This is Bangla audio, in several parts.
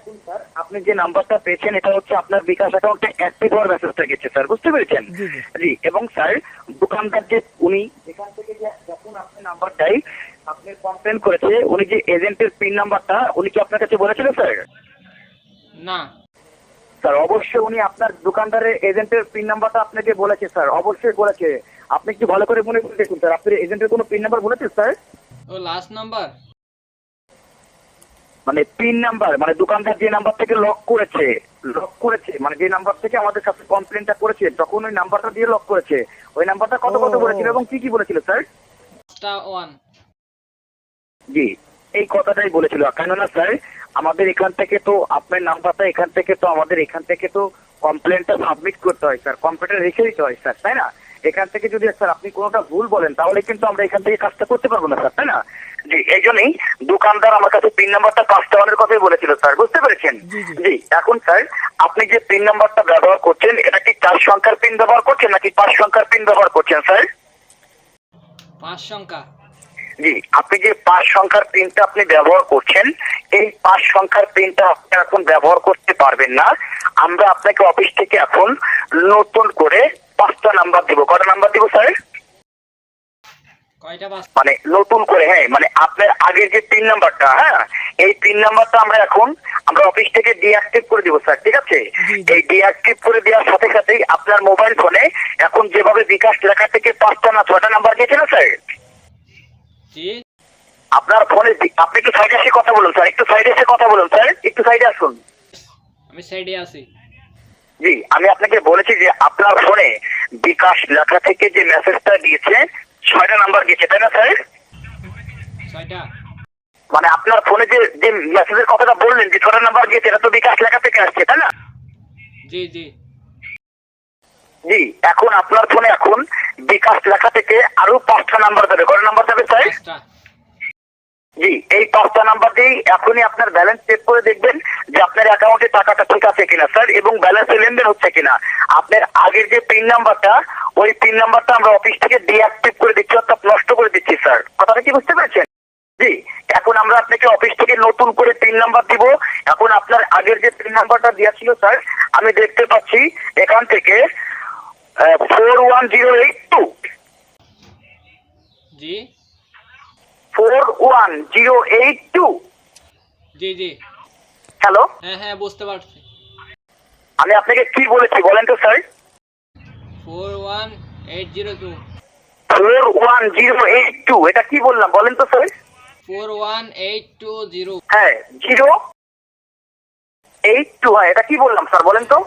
এখন স্যার আপনি যে নাম্বারটা পেয়েছেন এটা হচ্ছে আপনার বিকাশ অ্যাকাউন্টে অ্যাক্টিভ হওয়ার মেসেজটা গেছে স্যার। বুঝতে পেরেছেন? জি, এবং স্যার দোকানদার যে উনি এখান থেকে যে যখন আপনি নাম্বারটাই আপনি কমপ্লেন করেছে উনি যে এজেন্টের পিন নাম্বারটা উনি কি আপনার কাছে বলেছিল স্যার? না। স্যার অবশ্যই উনি আপনার দোকানদারের এজেন্টের পিন নাম্বারটা আপনাকে বলেছে স্যার। অবশ্যই বলেছে। আপনি একটু ভালো করে মনে করে দেখুন স্যার। আপনার এজেন্টের কোনো পিন নাম্বার বলেছে স্যার? ও লাস্ট নাম্বার মানে পিন নাম্বার মানে দোকানদার যে নাম্বার থেকে লক করেছে লক করেছে মানে যে নাম্বার থেকে আমাদের কাছে কমপ্লেনটা করেছে তখন ওই নাম্বারটা দিয়ে লক করেছে। ওই নাম্বারটা কত কত বলেছিল এবং কি কি বলেছিল স্যার জি এই কথাটাই বলেছিল। কেননা স্যার আমাদের এখান থেকে তো আপনার নাম্বারটা এখান থেকে তো আমাদের এখান থেকে তো কমপ্লেনটা সাবমিট করতে হয় স্যার কম্পিউটার রেখে দিতে হয় স্যার তাই না? এখান থেকে যদি স্যার আপনি কোনোটা ভুল বলেন তাহলে কিন্তু আমরা এখান থেকে কাজটা করতে পারব না স্যার তাই না? জি এই জন্যই দোকানদার আমার কাছে পিন নাম্বারটা পাঁচটা ওয়ানের কথাই বলেছিল স্যার। বুঝতে পেরেছেন? জি, এখন স্যার আপনি যে পিন নাম্বারটা ব্যবহার করছেন এটা কি চার সংখ্যার পিন ব্যবহার করছেন নাকি পাঁচ সংখ্যার পিন ব্যবহার করছেন স্যার? পাঁচ সংখ্যা। জি আপনি যে পাঁচ সংখ্যার পিনটা আপনি ব্যবহার করছেন এই পাঁচ সংখ্যার পিনটা আপনি এখন ব্যবহার করতে পারবেন না। আমরা আপনাকে অফিস থেকে এখন নতুন করে পাঁচটা নাম্বার দিব। কটা নাম্বার দিব স্যার? মানে নতুন করে হ্যাঁ মানে আপনার আগের যে পিন নাম্বারটা হ্যাঁ এই পিন নাম্বারটা আমরা এখন আমরা অফিস থেকে ডিঅ্যাক্টিভ করে দিব স্যার ঠিক আছে। এই ডিঅ্যাক্টিভ করে দেওয়ার সাথে সাথেই আপনার মোবাইল ফোনে এখন যেভাবে বিকাশ লেখা থেকে পাঁচটা না ছটা নাম্বার গেছে না স্যার আপনার ফোনে আপনি একটু সাইডে এসে কথা বলুন স্যার একটু সাইডে এসে কথা বলুন স্যার একটু সাইডে আসুন। আমি সাইডে আছি। জি আমি আপনাকে বলেছি যে আপনার ফোনে বিকাশ লেখা থেকে যে মেসেজটা দিয়েছে ছয়টা নাম্বার গেছে তাই না স্যার ছয়টা মানে আপনার ফোনে যে যে মেসেজের কথাটা বললেন যে ছয়টা নাম্বার গিয়েছে এটা তো বিকাশ লেখা থেকে আসছে তাই না? জি জি। জি এখন আপনার ফোনে এখন বিকাশ লেখা থেকে আরও পাঁচটা নাম্বার যাবে। কটা নাম্বার যাবে স্যার? জি এই পাঁচটা নাম্বার দিয়েই এখনই আপনার ব্যালেন্স চেক করে দেখবেন যে আপনার অ্যাকাউন্টে টাকাটা ঠিক আছে কিনা স্যার এবং ব্যালেন্সে লেনদেন হচ্ছে কিনা। আপনার আগের যে পিন নাম্বারটা ওই পিন নাম্বারটা আমরা অফিস থেকে ডিঅ্যাক্টিভ করে দিচ্ছি অর্থাৎ নষ্ট করে দিচ্ছি স্যার। কথাটা কি বুঝতে পেরেছেন? জি এখন আমরা আপনাকে অফিস থেকে নতুন করে পিন নাম্বার দিব। এখন আপনার আগের যে পিন নাম্বারটা দেওয়া ছিল স্যার আমি দেখতে পাচ্ছি এখান থেকে four one zero eight two জি। Four one zero eight two জি জি। হ্যালো হ্যাঁ হ্যাঁ বুঝতে পারছি। আমি আপনাকে কি বলেছি বলেন তো sir four one eight zero two four one zero eight two এটা কি বললাম বলেন তো sir four one eight two zero হ্যাঁ জিরো এইট টু হ্যাঁ এটা কি বললাম স্যার বলেন তো?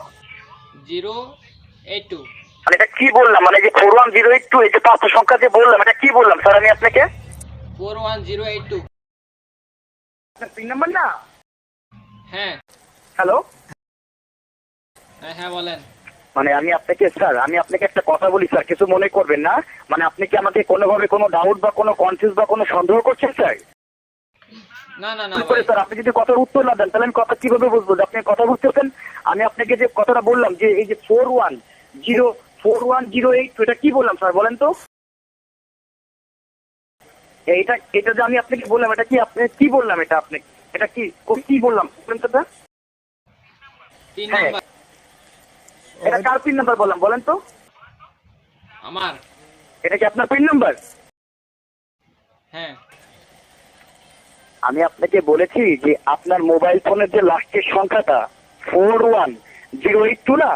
জিরো এইট টু মানে এটা কি বললাম মানে যে four one zero eight two এই যে পাঁচটা সংখ্যা যে বললাম এটা কি বললাম স্যার আমি আপনাকে? Four one zero eight two pin number না? হ্যাঁ। হ্যালো হ্যাঁ হ্যাঁ বলেন। মানে আমি আপনাকে স্যার আমি আপনাকে একটা কথা বলি স্যার কিছু মনে করবেন না? মানে আপনি কি আমাকে কোনোভাবে কোনো ডাউট বা কোনো কনফিউজ বা কোনো সন্দেহ করছেন স্যার? না না স্যার আপনি যদি কথার উত্তর না দেন তাহলে আমি কথা কীভাবে বুঝব? আপনি কথা বুঝতেছেন আমি আপনাকে যে কথাটা বললাম যে এই যে four one zero four one zero eight এটা কি বললাম স্যার বলেন তো? এইটা এটা যে আমি আপনাকে বললাম এটা কি আপনি কি বললাম এটা আপনি? এটা কি কি বললাম বলেন তো স্যার? হ্যাঁ। এটা কার পিন নাম্বার বললাম বলেন তো? আমার? এটা কি আপনার পিন নাম্বার? হ্যাঁ। আমি আপনাকে বলেছি যে আপনার মোবাইল ফোনের যে লাস্টের সংখ্যাটা four one zero eight two না?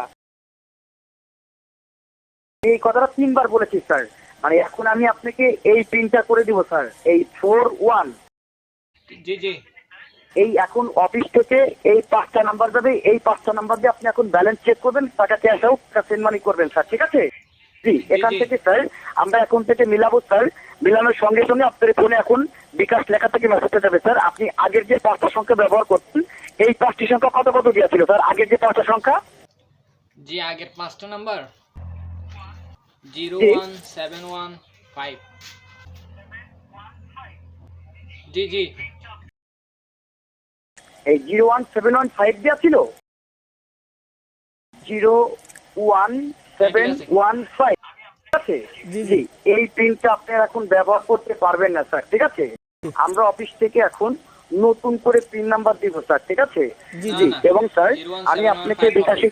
এই কথাটা তিনবার বলেছি স্যার। মানে এখন আমি আপনাকে এই পিনটা করে দিব স্যার এই ফোর ওয়ান। জি জি। এই এখন অফিস থেকে এই পাঁচটা নাম্বার যাবে এই পাঁচটা নাম্বার দিয়ে আপনি এখন ব্যালেন্স চেক করবেন টাকা ক্যাশ আউট সেন্ড মানি করবেন স্যার ঠিক আছে? জি এখান থেকে স্যার আমরা এখন থেকে মিলাবো স্যার মিলানোর সঙ্গে সঙ্গে আপনার ফোনে এখন বিকাশ লেখা থেকে মেসেজটা যাবে স্যার আপনি আগের যে পাঁচটা সংখ্যা ব্যবহার করতেন এই পাঁচটি সংখ্যা কত কত দেওয়া ছিল স্যার আগের যে পাঁচটা সংখ্যা? জি আগের পাঁচটা number zero. One seven one five. জি জি। এই zero one seven one five দেওয়া ছিল? Zero one seven one five. ঠিক আছে? জি, জি। এই পিনটা আপনি এখন ব্যবহার করতে পারবেন না স্যার ঠিক আছে? আমরা অফিস থেকে এখন নতুন করে পিন নাম্বার দিব স্যার ঠিক আছে? জি জি। এবং স্যার আমি আপনাকে বিকাশে